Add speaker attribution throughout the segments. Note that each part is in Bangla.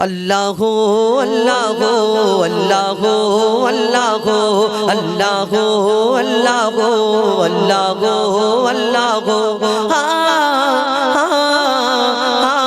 Speaker 1: আল্লাহ আল্লাহ আল্লাহ আল্লাহ আল্লাহ হা, হা, হা।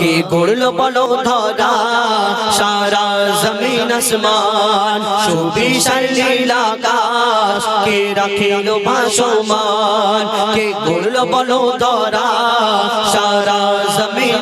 Speaker 1: কে গড়ল বলো ধরা সারা জমিন আসমান সুবিশাল নীলাকাশ কে রাখিল ভাসমান কে গড়ল বলো ধরা সারা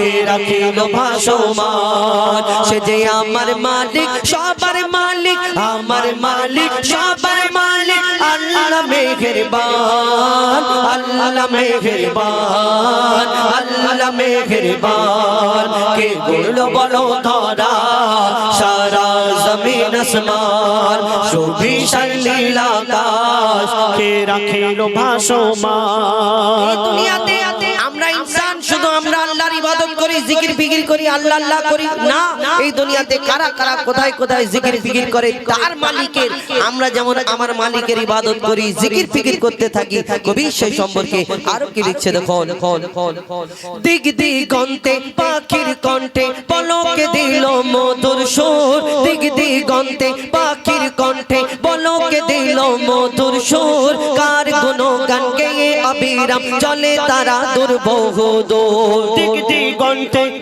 Speaker 1: কে রাখিল ভাসমান। সে যে আমার মালিক, সবার মালিক, আমার মালিক, সবার মালিক আল্লাহ মেহেরবান আল্লাহ মেহেরবান আল্লাহ মেহেরবান। কে গড়ল বলো ধরা, সারা জমিন আসমান সুবিশাল নীলাকাশ কে রাখিল ভাসমান?
Speaker 2: দুনিয়াতে জিকির ফিকির করি, আল্লাহ আল্লাহ করি। না, এই দুনিয়াতে কারা কারা, কোথায় কোথায় জিকির ফিকির করে, তার মালিকের। আমরা যেমন আমার মালিকের ইবাদত করি, জিকির ফিকির করতে থাকি, কবি সেই সম্পর্কে আরও কি লিখছে দেখো। দিক দিগন্তে, পাখির কণ্ঠে পলকে দিল মধুর সুর। দিক দিগন্তে, পাখির কণ্ঠে পলকে দিল মধুর সুর। কার গুণ গান গেয়ে অবিরাম চলে তারা দুর্বহ
Speaker 3: দিক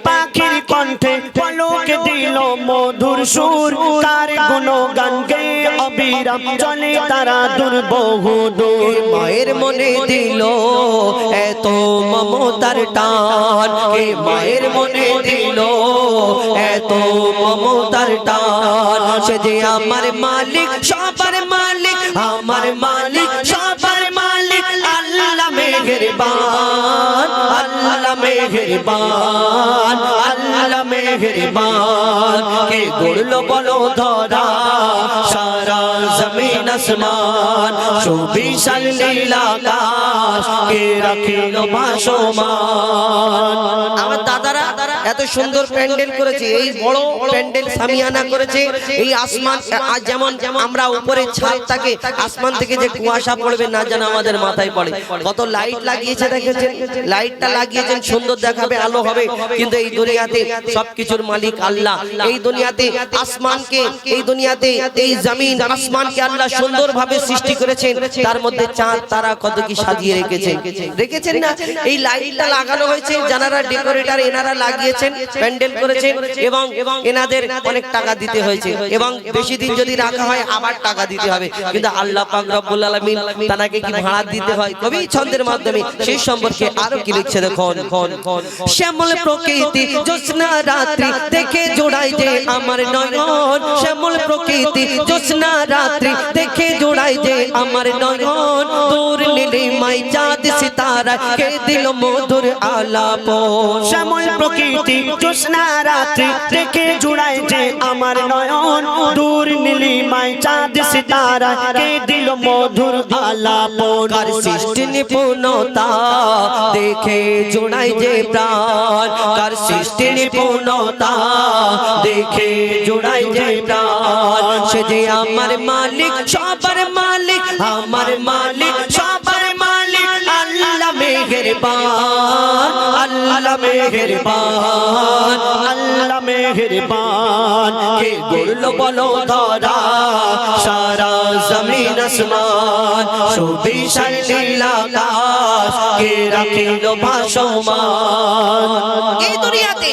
Speaker 3: পাখির কণ্ঠে পলকে দিল মধুর সুর। তার গুণ গান গে অবিরাম চলে তারা দুর্বহু দূর।
Speaker 1: মায়ের মনে দিল এত মমতার টান? কে মায়ের মনে দিল এত মমতার টান? সে যে আমার মালিক সবার মালিক আমার মালিক। মেহেরবান। কে গড়ল বলো ধরা, সারা জমিন আসমান কে ভাসমান।
Speaker 2: আমার দাদারা এত সুন্দর প্যান্ডেল করেছে, এই বড় প্যান্ডেল সামিয়ানা করেছে, এই আসমান যেমন আমরা উপরে ছাদ থাকে আসমান থেকে যে কুয়াশা পড়বে না যেন আমাদের মাথায় পড়ে। কত লাইট লাগিয়েছে, দেখেছেন? লাইটটা লাগিয়েছেন, সুন্দর দেখাবে, আলো হবে, কিন্তু এই দুনিয়াতে সবকিছুর মালিক আল্লাহ। এই দুনিয়াতে আসমানকে, এই দুনিয়াতে এই জমিন আসমানকে আল্লাহ সুন্দরভাবে সৃষ্টি করেছেন। তার মধ্যে চাঁদ, তারা কত কি সাজিয়ে রেখেছেন রেখেছেন না? এই লাইটটা লাগানো হয়েছে যারা ডেকোরেটর, এনারা লাগিয়েছেন, প্যান্ডেল করেছেন এবং এনাদের অনেক টাকা দিতে হয়েছে। এবং বেশি দিন যদি রাখা হয়, আবার টাকা দিতে হবে। কিন্তু আল্লাহ পাক রব্বুল আলামিন তানাকে কি ভাড়া দিতে হয়? কবি ছন্দের মাধ্যমে সেই সম্পর্কে আরও কি লিখছে দেখুন। শ্যামল প্রকৃতি, জ্যোৎস্না রাত্রি দেখে জোড়াই যে আমার নয়ন, শ্যামল প্রকৃতি। জ্যোৎস্না রাত্রি দেখে জোড়াই যে আমার নয়ন। তোর নীলে মাই চাঁদ সিতারা কে দিল মধুর আলাপ?
Speaker 3: শ্যামল প্রকৃতি জ্যোৎস্না রাত্রি দেখে জুড়ায় যে আমার নয়ন দূর নীলিমায় চাঁদ সিতারা কে দিল মধুর আলাপন
Speaker 1: কার সৃষ্টি নিপুণতা দেখে জোড়াই যে প্রাণ? কার সৃষ্টি নিপুণতা দেখে জোড়াই যে প্রাণ? সে যে আমার মালিক সবার মালিক আমার মালিক আল্লাহ মেহেরবান, আল্লাহ মেহরবান
Speaker 3: আল্লাহ মেহরবান।
Speaker 1: কে গড়ল বলো ধরা সারা জমিন আসমান, সুবিশাল নীলাকাশ কে রাখিল ভাসমান।
Speaker 2: এই দুনিয়াতে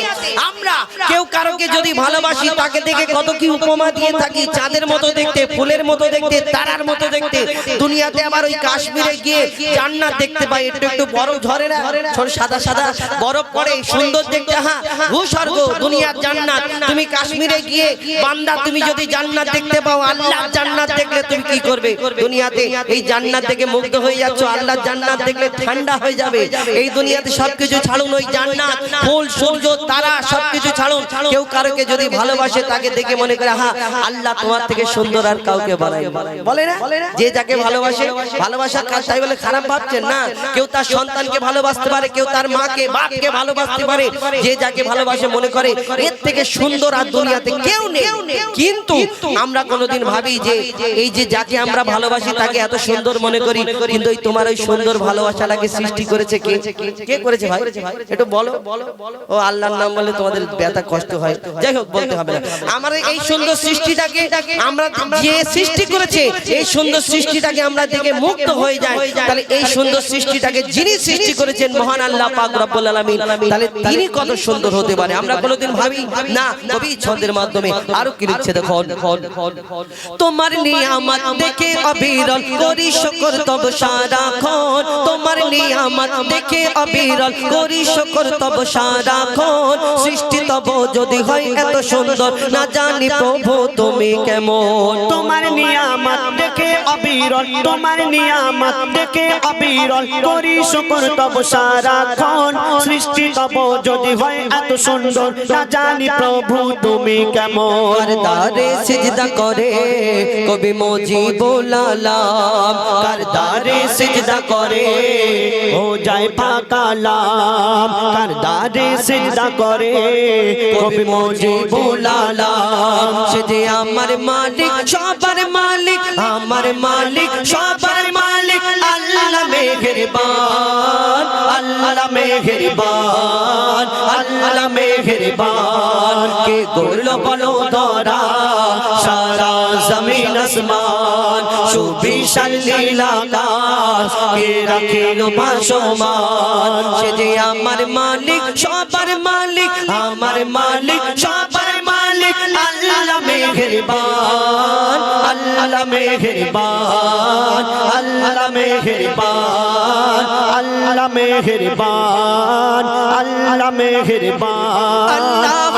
Speaker 2: কেউ কারোকে যদি ভালোবাসি তাকে দেখে কত কি উপমা দিয়ে থাকি চাঁদের মতো দেখতে ফুলের মতো দেখতে তারার মতো দেখতে দুনিয়াতে আবার ওই কাশ্মীরে গিয়ে জান্নাত দেখতে পাই একটু একটু বরফ ঝরে না ছোট সাদা সাদা বরফ পড়ে সুন্দর দেখতে হ্যাঁ ভূস্বর্গ দুনিয়ার জান্নাত তুমি কাশ্মীরে গিয়ে বান্দা তুমি যদি জান্নাত দেখতে পাও আল্লাহ জান্নাত দেখলে তুমি কি করবে? দুনিয়াতে এই জান্নাত থেকে মুগ্ধ হয়ে যাচ্ছ আল্লাহ জান্নাত দেখলে ঠান্ডা হয়ে যাবে। এই দুনিয়াতে সবকিছু ছাড়ুন ওই জান্নাত ফুল সূর্য তারা সবকিছু ছাড়ুন। কেউ কারোকে যদি ভালোবাসে তাকে দেখে মনে করে হ্যাঁ আল্লাহ তোমার থেকে সুন্দর আর কাউকে বানাই বলে না? যে যাকে ভালোবাসে ভালোবাসার কাজ তাই বলে খারাপ ভাবছেন না। কেউ তার সন্তানকে ভালোবাসতে পারে কেউ তার মাকে বাপকে ভালোবাসতে পারে। যে যাকে ভালোবাসে মনে করে এর থেকে সুন্দর আর দুনিয়াতে কেউ নেই। কিন্তু আমরা কোনোদিন ভাবি যে এই যে যাকে আমরা ভালোবাসি তাকে এত সুন্দর মনে করি কিন্তু ওই তোমার ওই সুন্দর ভালোবাসাটাকে সৃষ্টি করেছে কে? কে করেছে ভাই? একটু বলো। ও আল্লাহর নাম বলে তোমাদের ব্যথা কষ্ট হয়। যাই হোক বলতে হবে না। আমার এই সুন্দর সৃষ্টিটাকে আমরা যে সৃষ্টি করেছে এই সুন্দর সৃষ্টিটাকে আমরা দেখে মুক্ত হয়ে যায় তাহলে এই সুন্দর সৃষ্টিটাকে যিনি সৃষ্টি করেছেন মহান আল্লাহ পাক রব্বুল আলামিন তাহলে তিনি কত সুন্দর হতে পারে? আমরা কোনোদিন ভাবি না কবি ছন্দের মাধ্যমে আরও কি লিখছে দেখো তোমার নিয়ামত দেখে অবিরল করি শুকর তব সারাক্ষণ তোমার নিয়ামত দেখে অবিরল করি শুকর তব সারাক্ষণ সৃষ্টি তব যদি হয় এত সুন্দর না জানি প্রভু তুমি কেমন।
Speaker 3: তোমার নিয়ামত দেখে অবিরল তোমার নিয়ামত দেখে অবিরল। করি শুকর তব সারাক্ষণ সৃষ্টি তব যদি হয় এত সুন্দর না জানি প্রভু তুমি কেমন।
Speaker 2: কারদারে সিজদা করে কবি মজিব লালাম কারদারে সিজদা করে
Speaker 3: ও যায় পাকালাম কারদারে সিজদা করে কবি মজি
Speaker 2: বুলালাম সে যে আমার মালিক সবার মালিক আমার মালিক সবার মালিক আল্লাহ মেহেরবান আল্লাহ মেহেরবান আল্লাহ মেহেরবান। কে গোল বলো ধরা সারা জমিন আসমান, সুবিশাল নীলাকাশ কে রাখিল ভাসমান সে যে আমার মালিক, সবার মালিক, আমার মালিক, সবার মালিক, আল্লাহ মেহেরবান আল্লাহ মেহেরবান
Speaker 3: আল্লাহ মেহেরবান আল্লাহ মেহেরবান আল্লাহ মেহেরবান।
Speaker 2: আল্লাহ